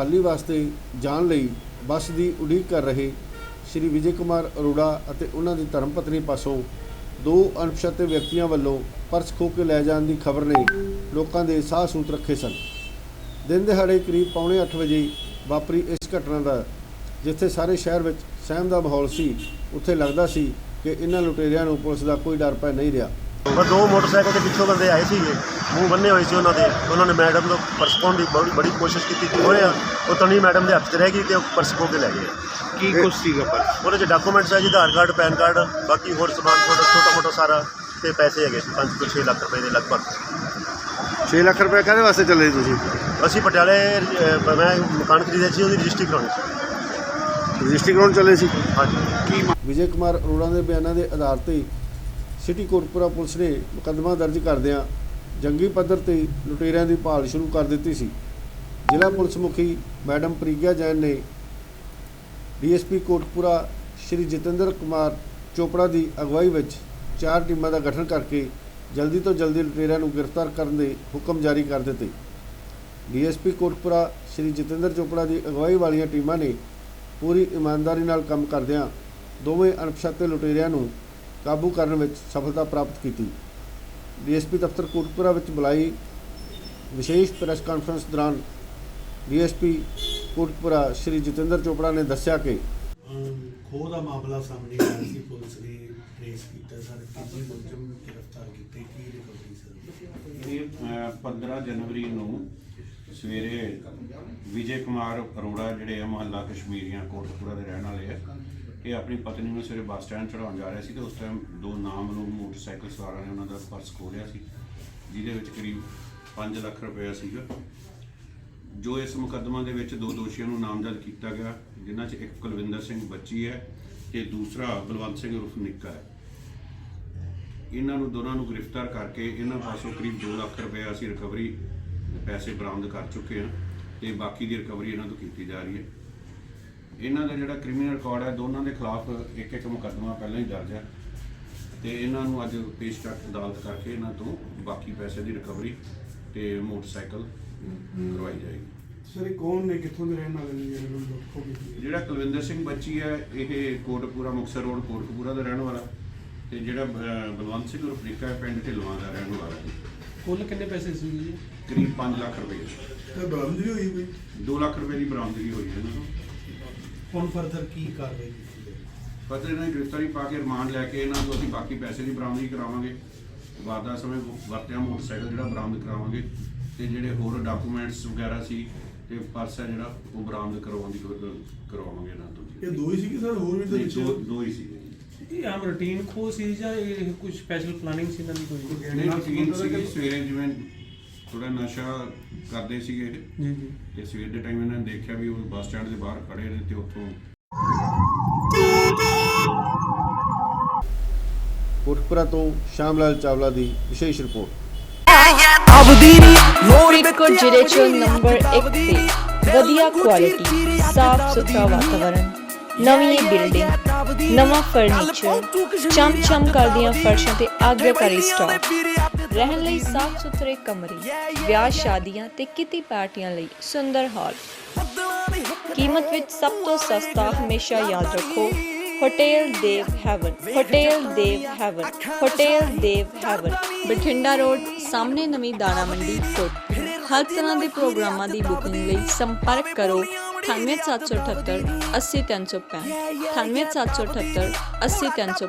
ਮੁਹਾਲੀ ਵਾਸਤੇ ਜਾਣ ਲਈ ਬੱਸ ਦੀ ਉਡੀਕ ਕਰ ਰਹੇ ਸ਼੍ਰੀ ਵਿਜੇ ਕੁਮਾਰ ਅਰੋੜਾ ਅਤੇ ਉਹਨਾਂ ਦੀ ਧਰਮ ਪਤਨੀ ਪਾਸੋਂ ਦੋ ਅਣਪਛਾਤੇ ਵਿਅਕਤੀਆਂ ਵੱਲੋਂ ਪਰਸ ਖੋਹ ਕੇ ਲੈ ਜਾਣ ਦੀ ਖਬਰ ਨੇ ਲੋਕਾਂ ਦੇ ਸਾਹ ਸੂਤ ਰੱਖੇ ਸਨ। ਦਿਨ ਦਿਹਾੜੇ ਕਰੀਬ ਪੌਣੇ ਅੱਠ ਵਜੇ ਵਾਪਰੀ ਇਸ ਘਟਨਾ ਦਾ, ਜਿੱਥੇ ਸਾਰੇ ਸ਼ਹਿਰ ਵਿੱਚ ਸਹਿਮ ਦਾ ਮਾਹੌਲ ਸੀ, ਉੱਥੇ ਲੱਗਦਾ ਸੀ ਕਿ ਇਹਨਾਂ ਲੁਟੇਰਿਆਂ ਨੂੰ ਪੁਲਿਸ ਦਾ ਕੋਈ ਡਰ ਪੈ ਨਹੀਂ ਰਿਹਾ। ਪਰ ਦੋ ਮੋਟਰਸਾਈਕਲ ਦੇ ਪਿੱਛੋਂ ਬੰਦੇ ਆਏ ਸੀਗੇ ਮੂੰਹ ਬੰਨੇ ਹੋਏ ਸੀ ਉਹਨਾਂ ਦੇ ਉਹਨਾਂ ਨੇ ਮੈਡਮ ਨੂੰ ਪਰਸ ਪਾਉਣ ਦੀ ਬੜੀ ਬੜੀ ਕੋਸ਼ਿਸ਼ ਕੀਤੀ ਕਿ ਹੋਇਆ ਉਹ ਤਾਂ ਨਹੀਂ ਮੈਡਮ ਦੇ ਹੱਥ 'ਚ ਰਹਿ ਗਈ ਤੇ ਉਹ ਪਰਸ ਕੇ ਲੈ ਗਏ। ਕੀ ਕੁਛ ਸੀਗਾ ਪਰ ਉਹਦੇ 'ਚ ਡਾਕੂਮੈਂਟਸ ਹੈ ਜੀ ਆਧਾਰ ਕਾਰਡ ਪੈਨ ਕਾਰਡ ਬਾਕੀ ਹੋਰ ਸਮਾਨ ਥੋੜਾ ਛੋਟਾ ਮੋਟਾ ਸਾਰਾ ਤੇ ਪੈਸੇ ਹੈਗੇ ਸੀ 5 ਤੋਂ 6 ਲੱਖ ਰੁਪਏ ਦੇ ਲਗਭਗ। 6 ਲੱਖ ਰੁਪਏ ਕਾਹਦੇ ਵਾਸਤੇ ਚੱਲੇ ਤੁਸੀਂ? ਅਸੀਂ ਪਟਿਆਲੇ ਅਹ, ਮੈਂ ਮਕਾਨ ਖਰੀਦਿਆ ਸੀ ਉਹਦੀ ਰਜਿਸਟਰੀ ਕਰਾਉਣੀ ਸੀ। ਰਜਿਸਟਰੀ ਕਰਾਉਣ ਚੱਲੇ ਸੀ? ਹਾਂਜੀ। ਕੀ ਵਿਜੇ ਕੁਮਾਰ ਅਰੋੜਾ ਦੇ ਬਿਆਨਾਂ ਦੇ ਆਧਾਰ ਤੇ ਸਿਟੀ ਕੋਟਪੁਰਾ ਪੁਲਿਸ ਨੇ ਮੁਕੱਦਮਾ ਦਰਜ ਕਰਦਿਆਂ ਜੰਗੀ ਪੱਧਰ ਤੇ ਲੁਟੇਰਿਆਂ ਦੀ ਭਾਲ ਸ਼ੁਰੂ ਕਰ ਦਿੱਤੀ ਸੀ। ਜ਼ਿਲ੍ਹਾ ਪੁਲਿਸ ਮੁਖੀ ਮੈਡਮ ਪ੍ਰੀਗਿਆ ਜੈਨ ਨੇ ਡੀਐਸਪੀ ਕੋਟਪੁਰਾ ਸ਼੍ਰੀ ਜਤਿੰਦਰ ਕੁਮਾਰ ਚੋਪੜਾ ਦੀ ਅਗਵਾਈ ਵਿੱਚ ਚਾਰ ਟੀਮਾਂ ਦਾ ਗਠਨ ਕਰਕੇ ਜਲਦੀ ਤੋਂ ਜਲਦੀ ਲੁਟੇਰਿਆਂ ਨੂੰ ਗ੍ਰਿਫਤਾਰ ਕਰਨ ਦੇ ਹੁਕਮ ਜਾਰੀ ਕਰ ਦਿੱਤੇ। ਡੀਐਸਪੀ ਕੋਟਪੁਰਾ ਸ਼੍ਰੀ ਜਤਿੰਦਰ ਚੋਪੜਾ ਦੀ ਅਗਵਾਈ ਵਾਲੀਆਂ ਟੀਮਾਂ ਨੇ ਪੂਰੀ ਇਮਾਨਦਾਰੀ ਨਾਲ ਕੰਮ ਕਰਦਿਆਂ ਦੋਵੇਂ ਅਣਪਛਾਤੇ ਲੁਟੇਰਿਆਂ ਨੂੰ ਕਾਬੂ ਕਰਨ ਵਿੱਚ ਸਫਲਤਾ ਪ੍ਰਾਪਤ ਕੀਤੀ। ਡੀਐਸਪੀ ਦਫ਼ਤਰ ਕੋਟਪੁਰਾ ਵਿੱਚ ਬੁਲਾਈ ਵਿਸ਼ੇਸ਼ ਪ੍ਰੈਸ ਕਾਨਫਰੰਸ ਦੌਰਾਨ ਡੀਐਸਪੀ ਕੋਟਪੁਰਾ ਸ਼੍ਰੀ ਜਤਿੰਦਰ ਚੋਪੜਾ ਨੇ ਦੱਸਿਆ ਕਿ ਖੋਹ ਦਾ ਮਾਮਲਾ ਸਾਹਮਣੇ ਆਇਆ ਸੀ। ਪੁਲਿਸ ਨੇ ਟ੍ਰੇਸ ਕੀਤਾ ਸਾਰੇ ਤੀਜੀ ਮੁਲਜ਼ਮ ਗ੍ਰਿਫਤਾਰ ਕੀਤੇ। ਕੀ ਰਿਕਵਰੀ ਸਰ? ਇਹ ਅਹ, 15 ਜਨਵਰੀ ਨੂੰ ਸਵੇਰੇ ਵਿਜੇ ਕੁਮਾਰ ਅਰੋੜਾ ਜਿਹੜੇ ਆ ਮੁਹੱਲਾ ਕਸ਼ਮੀਰੀਆਂ ਕੋਟਕਪੂਰਾ ਦੇ ਰਹਿਣ ਵਾਲੇ ਆ ਇਹ ਆਪਣੀ ਪਤਨੀ ਨੂੰ ਸਵੇਰੇ ਬੱਸ ਸਟੈਂਡ ਚੜਾਉਣ ਜਾ ਰਿਹਾ ਸੀ ਤੇ ਉਸ ਟਾਈਮ ਦੋ ਨਾਮਲੂਮ ਮੋਟਰਸਾਈਕਲ ਸਵਾਰਾਂ ਨੇ ਉਹਨਾਂ ਦਾ ਪਰਸ ਖੋਲਿਆ ਸੀ, ਜਿਹਦੇ ਵਿੱਚ ਕਰੀਬ 5 ਲੱਖ ਰੁਪਏ ਸੀਗਾ। ਜੋ ਇਸ ਮੁਕੱਦਮਾ ਦੇ ਵਿੱਚ ਦੋ ਦੋਸ਼ੀਆਂ ਨੂੰ ਨਾਮਜ਼ਦ ਕੀਤਾ ਗਿਆ, ਜਿਨ੍ਹਾਂ 'ਚ ਇੱਕ ਕੁਲਵਿੰਦਰ ਸਿੰਘ ਬੱਚੀ ਹੈ ਤੇ ਦੂਸਰਾ ਬਲਵੰਤ ਸਿੰਘ ਉਰਫ ਨਿੱਕਾ ਹੈ। ਇਹਨਾਂ ਨੂੰ ਦੋਨਾਂ ਨੂੰ ਗ੍ਰਿਫਤਾਰ ਕਰਕੇ ਇਹਨਾਂ ਪਾਸੋਂ ਕਰੀਬ 2 ਲੱਖ ਰੁਪਏ ਅਸੀਂ ਰਿਕਵਰੀ ਪੈਸੇ ਬਰਾਮਦ ਕਰ ਚੁੱਕੇ ਹਾਂ ਤੇ ਬਾਕੀ ਦੀ ਰਿਕਵਰੀ ਇਹਨਾਂ ਤੋਂ ਕੀਤੀ ਜਾ ਰਹੀ ਹੈ। ਇਹਨਾਂ ਦਾ ਜਿਹੜਾ ਕ੍ਰਿਮੀਨਲ ਰਿਕਾਰਡ ਹੈ ਦੋਨਾਂ ਦੇ ਖਿਲਾਫ ਇੱਕ ਇੱਕ ਮੁਕੱਦਮਾ ਪਹਿਲਾਂ ਹੀ ਦਰਜ ਹੈ। ਤੇ ਇਹਨਾਂ ਨੂੰ ਅੱਜ ਪੇਸ਼ ਤੱਕ ਅਦਾਲਤ ਕਰਕੇ ਇਹਨਾਂ ਤੋਂ ਬਾਕੀ ਪੈਸੇ ਦੀ ਰਿਕਵਰੀ ਤੇ ਮੋਟਰਸਾਈਕਲ ਕਰਵਾਈ ਜਾਏਗੀ। ਸਰ ਇਹ ਕੌਣ ਨੇ? ਕਿੱਥੋਂ ਦੇ ਰਹਿਣ ਵਾਲੇ ਨੇ ਜਿਹੜੇ ਖੋਹ ਕੀਤੀ ਜਿਹੜਾ ਕੁਲਵਿੰਦਰ ਸਿੰਘ ਬੱਚੀ ਹੈ ਇਹ ਕੋਟਪੂਰਾ ਮੁਕਤਸਰ ਰੋਡ ਕੋਟਕਪੂਰਾ ਦਾ ਰਹਿਣ ਵਾਲਾ। ਤੇ ਜਿਹੜਾ ਬਲਵੰਤ ਸਿੰਘ ਰਫਰੀਕਾ ਹੈ ਪਿੰਡ ਢਿਲਵਾਂ ਦਾ ਰਹਿਣ ਵਾਲਾ ਹੈ ਕੁੱਲ ਕਿੰਨੇ ਪੈਸੇ ਸੀ ਜੀ? ਕਰੀਬ 5 ਲੱਖ ਰੁਪਏ। ਤੇ ਬਰਾਮਦਗੀ ਹੋਈ ਕੋਈ? 2 ਲੱਖ ਰੁਪਏ ਦੀ ਬਰਾਮਦਗੀ ਹੋਈ ਹੈ ਇਹਨਾਂ ਤੋਂ। ਹੁਣ ਫਰਦਰ ਕੀ ਕਾਰਵਾਈ ਕੀਤੀ ਜਾਏਗੀ? ਪਰ ਇਹਨਾਂ ਦੀ ਗ੍ਰਿਫਤਾਰੀ ਪਾ ਕੇ ਰਿਮਾਂਡ ਲੈ ਕੇ ਇਹਨਾਂ ਤੋਂ ਅਸੀਂ ਬਾਕੀ ਪੈਸੇ ਦੀ ਬਰਾਮਦਗੀ ਕਰਾਵਾਂਗੇ। ਵਾਰਦਾਤ ਸਮੇਂ ਵਰਤਿਆ ਮੋਟਰਸਾਈਕਲ ਜਿਹੜਾ ਬਰਾਮਦ ਕਰਾਵਾਂਗੇ ਤੇ ਜਿਹੜੇ ਹੋਰ ਡਾਕੂਮੈਂਟਸ ਵਗੈਰਾ ਸੀ ਤੇ ਪਰਸ ਹੈ ਜਿਹੜਾ ਉਹ ਬਰਾਮਦ ਕਰਵਾਉਣ ਦੀ ਕਰਵਾਵਾਂਗੇ ਇਹਨਾਂ ਤੋਂ। ਇਹ ਦੋ ਹੀ ਸੀ ਕਿ ਸਰ ਹੋਰ ਵੀ ਤਾਂ ਦੋ ਦੋ ਹੀ ਸੀ ਇਹ ਆਮ ਰੂਟੀਨ ਖੋ ਸੀ ਜਾਂ ਇਹ ਕੋਈ ਸਪੈਸ਼ਲ ਪਲਾਨਿੰਗ ਸੀ ਇਹਨਾਂ ਦੀ ਕੋਈ? ਨਹੀਂ ਰੂਟੀਨ ਸੀਗੀ ਸਵੇਰੇ ਜਿਵੇਂ ਥੋੜਾ ਨਸ਼ਾ ਕਰਦੇ ਸੀਗੇ ਇਹ। ਜੀ ਜੀ। ਤੇ ਸਵੇਰ ਦੇ ਟਾਈਮ ਇਹਨਾਂ ਨੇ ਦੇਖਿਆ ਵੀ ਉਹ ਬੱਸ ਸਟੈਂਡ ਦੇ ਬਾਹਰ ਖੜੇ ਨੇ ਤੇ ਉੱਥੋਂ ਕੋਟਪੁਰਾ ਤੋਂ ਸ਼ਾਮ ਲਾਲ ਚਾਵਲਾ ਦੀ ਵਿਸ਼ੇਸ਼ ਰਿਪੋਰਟ। ਫਰੀਦਕੋਟ ਜ਼ਿਲ੍ਹੇ 'ਚ ਨੰਬਰ 1 ਤੇ ਵਧੀਆ ਕੁਆਲਿਟੀ ਸਾਫ਼ ਸੁਥਰਾ ਵਾਤਾਵਰਣ ਨਵੀਂ ਬਿਲਡਿੰਗ ਨਵਾਂ ਫਰਨੀਚਰ ਚਮ ਚਮ ਕਰਦੀਆਂ ਫਰਸ਼ਾਂ ਤੇ ਆਗਿਆਕਾਰੀ ਸਟਾਕ ਰਹਿਣ ਲਈ ਸਾਫ਼ ਸੁਥਰੇ ਕਮਰੇ, ਵਿਆਹ ਸ਼ਾਦੀਆਂ ਤੇ ਕਿਤੀ ਪਾਰਟੀਆਂ ਲਈ ਸੁੰਦਰ ਹਾਲ। ਕੀਮਤ ਵਿੱਚ ਸਭ ਤੋਂ ਸਸਤਾ ਹਮੇਸ਼ਾ ਯਾਦ ਰੱਖੋ, hotel Dev haven, hotel Dev haven, hotel Dev haven. Bathinda road, ਸਾਹਮਣੇ ਨਵੀਂ ਦਾਣਾ ਮੰਡੀ ਕੋਟ ਹਰ ਤਰ੍ਹਾਂ ਦੇ ਪ੍ਰੋਗਰਾਮਾਂ ਦੀ ਬੁਕਿੰਗ ਲਈ ਸੰਪਰਕ ਕਰੋ 98778 80365 98778 80365